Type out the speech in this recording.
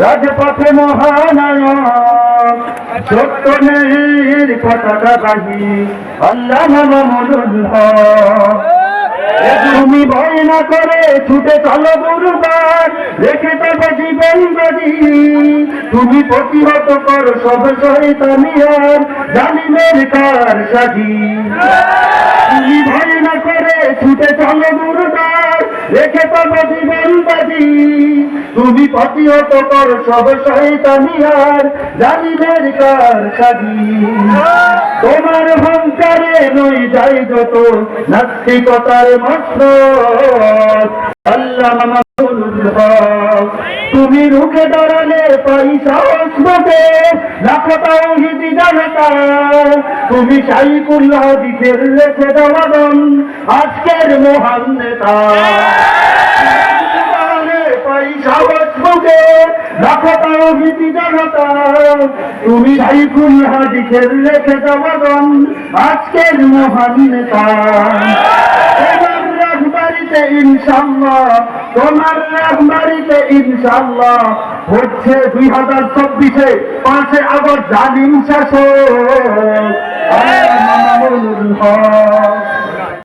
রাজপথে মহানায়ক তুমি ভয় না করে ছুটে চলো দুর্বার রেখে তবে জীবন বাজি তুমি প্রতিহত করো সব শয়তানিয়ার, জালিমের কার সাজি তুমি ভয় না করে ছুটে চলো প্রতিহত করো, সব শয়তানিয়ার জালিমের কার সাজি তোমার হংকারে নই যাই যত নাস্তিকতার মস্ত আল্লাহ তুমি রুখে দাঁড়ালে পাই সাহস বটে, লাখো তাওহিদি জানাতা তুমি সাইকুল্লাহ দিকের রেখে দেওয়াদন আজকের মহান নেতা। তুমি সাইকুল্লাহ দিকের রেখে দেওয়াদন আজকের নেতা। ইনশাল্লাহ তোমার ইনশাল্লাহ হচ্ছে দুই হাজার চব্বিশে পাঁচে আগস্ট হক